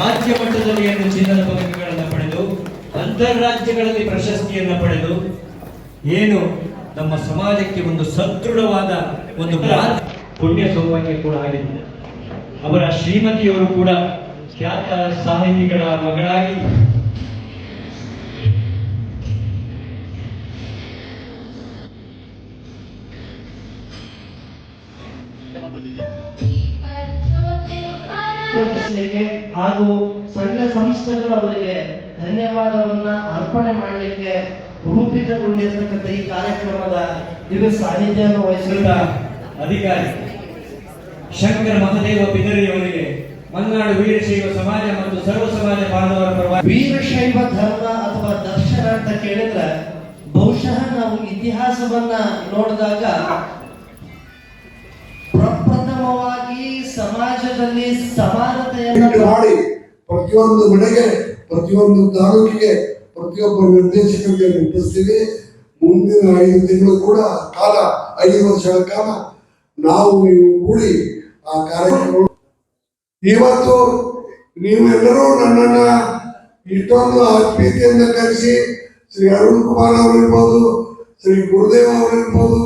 ರಾಜ್ಯ ಮಟ್ಟದಲ್ಲಿ ಎರಡು ಚಿನ್ನದ ಪದಕಗಳನ್ನು ಪಡೆದು ಅಂತಾರಾಜ್ಯಗಳಲ್ಲಿ ಪ್ರಶಸ್ತಿಯನ್ನು ಪಡೆದು, ಏನು ನಮ್ಮ ಸಮಾಜಕ್ಕೆ ಒಂದು ಸದೃಢವಾದ ಒಂದು ಪುಣ್ಯ ಸೌಭಾಗ್ಯ ಕೂಡ ಆಗಿದೆ. ಅವರ ಶ್ರೀಮತಿಯವರು ಕೂಡ ಖ್ಯಾತ ಸಾಹಿತಿಗಳ ಮಗಳಾಗಿ ರೂಪಿಸಲಿಕ್ಕೆ ಹಾಗೂ ಸಂಘ ಸಂಸ್ಥೆಗಳು ಅವರಿಗೆ ಧನ್ಯವಾದವನ್ನ ಅರ್ಪಣೆ ಮಾಡಲಿಕ್ಕೆ ರೂಪಿತಗೊಂಡಿರ್ತಕ್ಕಂಥ ಈ ಕಾರ್ಯಕ್ರಮದ ದಿವ್ಯ ಸಾನ್ನಿಧ್ಯವನ್ನು ವಹಿಸಿದ ಅಧಿಕಾರಿ ಶಂಕರ ಮಹದೇವ ಬಿದರಿಯವರಿಗೆ ಮಲ್ನಾಡು ವೀರಶೈವ ಸಮಾಜ ಮತ್ತು ಸರ್ವ ಸಮಾಜ ಬಾಂಧವರ ಪರವಾಗಿ ವೀರಶೈವ ಧರ್ಮ ಅಥವಾ ದರ್ಶನ ಅಂತ ಕೇಳಿದ್ರೆ ಬಹುಶಃ ನಾವು ಇತಿಹಾಸವನ್ನ ನೋಡಿದಾಗ ಸಮಾಜದಲ್ಲಿ ಸಮಾನತೆಯನ್ನು ಮಾಡಿ ಪ್ರತಿಯೊಂದು ಮನೆಗೆ, ಪ್ರತಿಯೊಂದು ತಾಲೂಕಿಗೆ, ಪ್ರತಿಯೊಬ್ಬ ನಿರ್ದೇಶಕರಿಗೆ ಮುಟ್ಟಿಸ್ತೀವಿ ಮುಂದಿನ ಐದು ತಿಂಗಳು ಕೂಡ ಕಾಲ, ಐದು ವರ್ಷಗಳ ಕಾಲ ನಾವು ನೀವು ಕೂಡಿ ಆ ಕಾರ್ಯಕ್ರಮ ಇವತ್ತು ನೀವೆಲ್ಲರೂ ನನ್ನನ್ನ ಇಷ್ಟೊಂದು ಆತ್ಮೀಯತೆಯಿಂದ ಕರೆಸಿ, ಶ್ರೀ ಅರುಣ್ ಕುಮಾರ್ ಅವರಿರ್ಬೋದು, ಶ್ರೀ ಗುರುದೇವ್ ಅವರಿರ್ಬೋದು,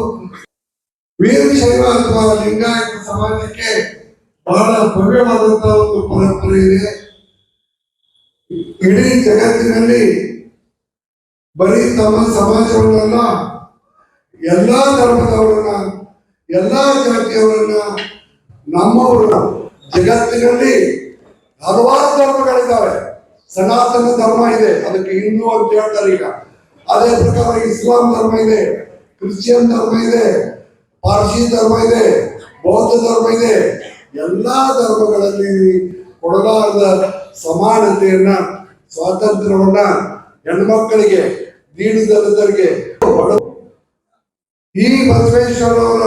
ವೀರಶೈವ ಅಥವಾ ಲಿಂಗಾಯತ ಸಮಾಜಕ್ಕೆ ಬಹಳ ಭವ್ಯವಾದಂತಹ ಒಂದು ಪರಂಪರೆ ಇದೆ. ಇಡೀ ಜಗತ್ತಿನಲ್ಲಿ ಬರೀ ತಮ್ಮ ಸಮಾಜವನ್ನೆಲ್ಲ, ಎಲ್ಲಾ ಧರ್ಮದವರನ್ನ, ಎಲ್ಲಾ ಜಾತಿಯವರನ್ನ ನಮ್ಮವರು ಜಗತ್ತಿನಲ್ಲಿ ಹಲವಾರು ಧರ್ಮಗಳಿದ್ದಾವೆ. ಸನಾತನ ಧರ್ಮ ಇದೆ, ಅದಕ್ಕೆ ಹಿಂದೂ ಅಂತ ಹೇಳ್ತಾರೆ ಈಗ. ಅದೇ ಪ್ರಕಾರ ಇಸ್ಲಾಂ ಧರ್ಮ ಇದೆ, ಕ್ರಿಶ್ಚಿಯನ್ ಧರ್ಮ ಇದೆ, ಪಾರ್ಸಿ ಧರ್ಮ ಇದೆ, ಬೌದ್ಧ ಧರ್ಮ ಇದೆ ಎಲ್ಲಾ ಧರ್ಮಗಳಲ್ಲಿ ಕೊಡಲಾರದ ಸಮಾನತೆಯನ್ನ ಸ್ವಾತಂತ್ರ್ಯವನ್ನ ಹೆಣ್ಮಕ್ಕಳಿಗೆ ನೀಡಿದರಿಗೆ ಈ ಬಸವೇಶ್ವರವರ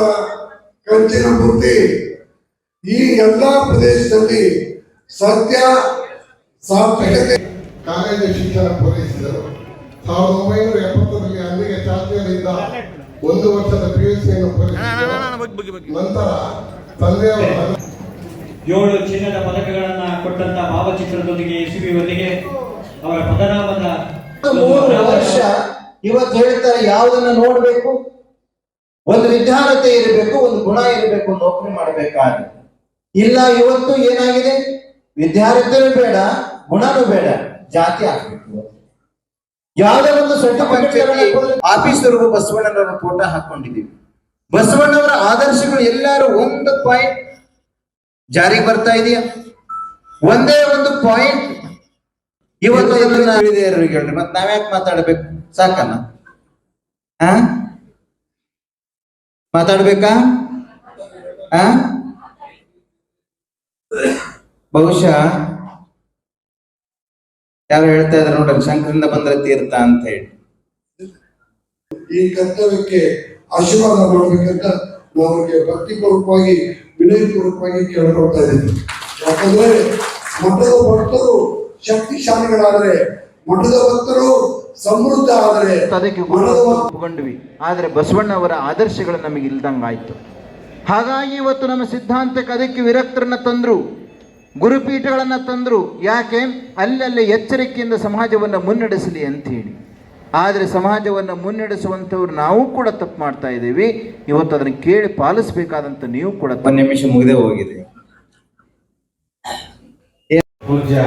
ಕಂಚಿನ ಮೂರ್ತಿ ಈ ಎಲ್ಲಾ ಪ್ರದೇಶದಲ್ಲಿ ಸತ್ಯ ಸಾತ್ವಿಕತೆ ಕಾಲೇಜು ಶಿಕ್ಷಣ ಪೂರೈಸಿದರು. ಸಾವಿರದ ಒಂಬೈನೂರ ಎಪ್ಪತ್ತರಲ್ಲಿ ಅಲ್ಲಿಗೆ ಚಾಲ್ತಿಯಲ್ಲಿದ್ದ ಒಂದು ವರ್ಷದ ಪಿ ಯು ಸಿಯನ್ನು ಪೂರೈಸಿದರು ನಂತರ ತಂದೆಯವರ ಏಳು ಚಿನ್ನದ ಪದಕಗಳನ್ನ ಕೊಟ್ಟಂತ ಭಾವಚಿತ್ರದೊಂದಿಗೆ ಎಸಿಬಿಯೊಂದಿಗೆ ಅವರ ಪದನಾಮದ ಮೂರು ವರ್ಷ. ಇವತ್ತು ಹೇಳ್ತಾರೆ ಯಾವುದನ್ನ ನೋಡ್ಬೇಕು? ಒಂದು ವಿಧಾನತೆ ಇರಬೇಕು ಒಂದು ಗುಣ ಇರಬೇಕು ನೌಕರಿ ಮಾಡಬೇಕಾದ್ರೆ. ಇಲ್ಲ ಇವತ್ತು ಏನಾಗಿದೆ? ವಿದ್ಯಾರ್ಥಿನೂ ಬೇಡ ಗುಣನೂ ಬೇಡ ಜಾತಿ ಆಗ್ಬೇಕು. ಯಾವುದೇ ಒಂದು ಸರ್ಟಿಫಿಕೇಟ್ ಆಫೀಸರ್ಗೂ ಬಸವಣ್ಣನವರ ಫೋಟೋ ಹಾಕೊಂಡಿದ್ದೀವಿ. ಬಸವಣ್ಣವರ ಆದರ್ಶಗಳು ಎಲ್ಲರೂ ಒಂದು ಪಾಯಿಂಟ್ ಜಾರಿಗೆ ಬರ್ತಾ ಇದೆಯಾ? ಒಂದೇ ಒಂದು ಪಾಯಿಂಟ್ ಇವತ್ತು ತಿಳಿದೇವ್ರಿಗೆ ಹೇಳ್ರಿ ಮತ್ ನಾವ್ಯಾಕೆ ಮಾತಾಡ್ಬೇಕು? ಸಾಕಲ್ಲ. ಆ? ಮಾತಾಡ್ಬೇಕಾ? ಆ? ಬಹುಶಃ ಯಾರು ಹೇಳ್ತಾ ಇದ್ರೆ ನೋಡ್ರಿ, ಶಂಕರಿಂದ ಬಂದ್ರೆ ತೀರ್ಥ ಅಂತ ಹೇಳಿ. ಈ ಕರ್ತವ್ಯಕ್ಕೆ ಆಶೀರ್ವಾದ ಮಾಡ್ಬೇಕಂತ ಅವ್ರಿಗೆ ಭಕ್ತಿಪೂರ್ವಕವಾಗಿ ವಿನಯಪೂರ್ವಕವಾಗಿ ಕೇಳಿಕೊಳ್ತಾ ಇದ್ದೀನಿ. ಯಾಕಂದ್ರೆ ಮಠದ ಭಕ್ತರು ಶಕ್ತಿಶಾಲಿಗಳಾದರೆ ಮಠದ ಭಕ್ತರು ಸಮೃದ್ಧ ಆದರೆ ಅದಕ್ಕೆ ಮಠದ ಆದರೆ ಒಪ್ಕೊಂಡ್ವಿ. ಆದ್ರೆ ಬಸವಣ್ಣವರ ಆದರ್ಶಗಳು ನಮಗೆ ಇಲ್ದಂಗಾಯ್ತು ಹಾಗಾಗಿ ಇವತ್ತು ನಮ್ಮ ಸಿದ್ಧಾಂತಕ್ಕೆ ಅದಕ್ಕೆ ವಿರಕ್ತರನ್ನ ತಂದ್ರು ಗುರುಪೀಠಗಳನ್ನ ತಂದ್ರು. ಯಾಕೆ? ಅಲ್ಲಲ್ಲಿ ಎಚ್ಚರಿಕೆಯಿಂದ ಸಮಾಜವನ್ನ ಮುನ್ನಡೆಸಲಿ ಅಂತ ಹೇಳಿ. ಆದರೆ ಸಮಾಜವನ್ನು ಮುನ್ನಡೆಸುವಂಥವ್ರು ನಾವು ಕೂಡ ತಪ್ಪು ಮಾಡ್ತಾ ಇದ್ದೀವಿ. ಇವತ್ತು ಅದನ್ನು ಕೇಳಿ ಪಾಲಿಸಬೇಕಾದಂತ ನೀವು ಕೂಡ ಒಂದು ನಿಮಿಷ ಮುಗಿದೇ ಹೋಗಿದೆ. ಪೂಜ್ಯ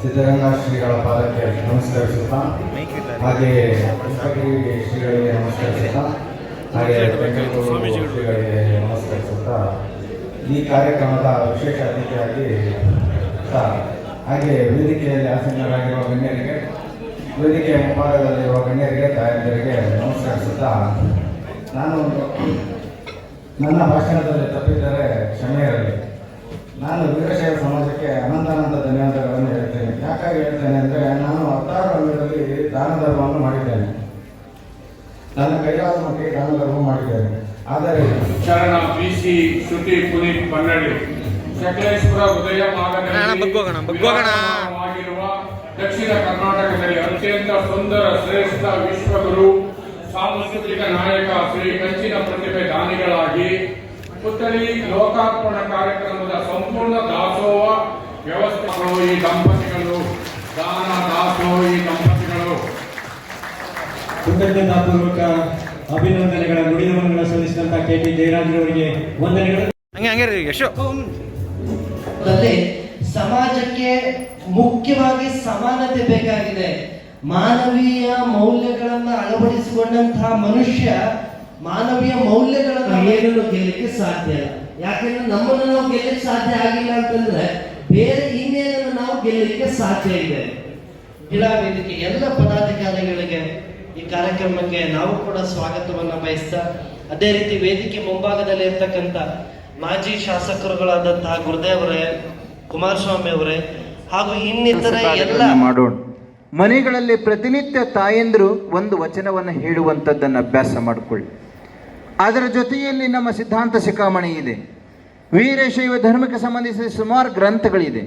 ಸಿದ್ದಗಂಗಾ ಶ್ರೀಗಳ ಪಾದಕ್ಕೆ ನಮಸ್ಕರಿಸುತ್ತಾ ಹಾಗೆ ಶ್ರೀಗಳಿಗೆ ನಮಸ್ಕರಿಸುತ್ತಾ ಹಾಗೆ ಶ್ರೀಗಳಿಗೆ ನಮಸ್ಕರಿಸುತ್ತಾ ಈ ಕಾರ್ಯಕ್ರಮದ ವಿಶೇಷ ಅತಿಥಿಯಾಗಿ ಹಾಗೆ ವೇದಿಕೆಯಲ್ಲಿ ಆಸೀನರಾಗಿರುವ ಗಣ್ಯರಿಗೆ ವೇದಿಕೆಯ ಮುಂಭಾಗದಲ್ಲಿರುವ ಗಣ್ಯರಿಗೆ ತಾಯಂದಿರಿಗೆ ನಮಸ್ಕರಿಸುತ್ತಾ ನಾನು ನನ್ನ ಭಾಷಣದಲ್ಲಿ ತಪ್ಪಿದ್ದರೆ ಕ್ಷಮೆ ಇರಲಿ. ನಾನು ವೀರಶೈವ ಸಮಾಜಕ್ಕೆ ಅನಂತಾನಂತ ಧನ್ಯವಾದಗಳನ್ನು ಹೇಳ್ತೇನೆ ಯಾಕಾಗಿ ಹೇಳ್ತೇನೆ ಅಂದರೆ ನಾನು ಹತ್ತಾರು ಅಂಗಡಿಯಲ್ಲಿ ದಾನ ಧರ್ಮವನ್ನು ಮಾಡಿದ್ದೇನೆ. ನನ್ನ ಕೈಲಾದ ಮಟ್ಟಿಗೆ ದಾನ ಧರ್ಮ ಮಾಡಿದ್ದೇನೆ. ಆದರೆ ಶರಣ ಪಿ ಸಿ ಶ್ರುತಿ ಪುನೀತ್ ಪನ್ನಡಿ ಸಕಲೇಶ್ವರ ಉದಯ ಮಾರ್ಗದಲ್ಲಿರುವ ದಕ್ಷಿಣ ಕರ್ನಾಟಕದಲ್ಲಿ ಅತ್ಯಂತ ಸುಂದರ ಶ್ರೇಷ್ಠ ವಿಶ್ವಗುರು ಸಾಂಸ್ಕೃತಿಕ ನಾಯಕ ಶ್ರೀ ಕಂಚಿನ ಪ್ರತಿಭೆ ದಾನಿಗಳಾಗಿ ಪುತ್ತಳಿ ಲೋಕಾರ್ಪಣ ಕಾರ್ಯಕ್ರಮದ ಸಂಪೂರ್ಣ ದಾಸೋಹ ವ್ಯವಸ್ಥೆ ಈ ದಂಪತಿಗಳು ದಾನ ದಾಸೋ ಈ ದಂಪತಿಗಳು. ಕೃತಜ್ಞತಾಪೂರ್ವಕ ಅಭಿನಂದನೆಗಳ ನುಡಿನಮನಗಳ ಸಲ್ಲಿಸಿದಂತಹ ಕೆ ಟಿ ಜಯರಾಜರವರಿಗೆ ವಂದನೆಗಳು. ದಲ್ಲಿ ಸಮಾಜಕ್ಕೆ ಮುಖ್ಯವಾಗಿ ಸಮಾನತೆ ಬೇಕಾಗಿದೆ. ಮಾನವೀಯ ಮೌಲ್ಯಗಳನ್ನ ಅಳವಡಿಸಿಕೊಂಡಂತಹ ಮನುಷ್ಯ ಮಾನವೀಯ ಮೌಲ್ಯಗಳನ್ನ ಏನನ್ನು ಗೆಲ್ಲಕ್ಕೆ ಸಾಧ್ಯ ಇಲ್ಲ. ಯಾಕಂದ್ರೆ ನಮ್ಮನ್ನು ನಾವು ಗೆಲ್ಲಕ್ಕೆ ಸಾಧ್ಯ ಆಗಿಲ್ಲ ಅಂತಂದ್ರೆ ಬೇರೆ ಇನ್ನೇನನ್ನು ನಾವು ಗೆಲ್ಲಲಿಕ್ಕೆ ಸಾಧ್ಯ ಇದೆ. ಜಿಲ್ಲಾ ವೇದಿಕೆ ಎಲ್ಲ ಪದಾಧಿಕಾರಿಗಳಿಗೆ ಈ ಕಾರ್ಯಕ್ರಮಕ್ಕೆ ನಾವು ಕೂಡ ಸ್ವಾಗತವನ್ನ ಬಯಸ್ತಾ, ಅದೇ ರೀತಿ ವೇದಿಕೆ ಮುಂಭಾಗದಲ್ಲಿ ಇರ್ತಕ್ಕಂಥ ಮಾಜಿ ಶಾಸಕರುಗಳಾದಂತಹ ಗುರುದೇವ್ ಅವರೇ ಕುಮಾರಸ್ವಾಮಿ ಅವರೇ ಹಾಗೂ ಇನ್ನಿತರ ಎಲ್ಲ ಮಾಡೋಣ. ಮನೆಗಳಲ್ಲಿ ಪ್ರತಿನಿತ್ಯ ತಾಯಂದಿರು ಒಂದು ವಚನವನ್ನು ಹೇಳುವಂಥದ್ದನ್ನು ಅಭ್ಯಾಸ ಮಾಡಿಕೊಳ್ಳಿ. ಅದರ ಜೊತೆಯಲ್ಲಿ ನಮ್ಮ ಸಿದ್ಧಾಂತ ಶಿಖಾಮಣಿ ಇದೆ. ವೀರಶೈವ ಧರ್ಮಕ್ಕೆ ಸಂಬಂಧಿಸಿದ ಸುಮಾರು ಗ್ರಂಥಗಳಿದೆ.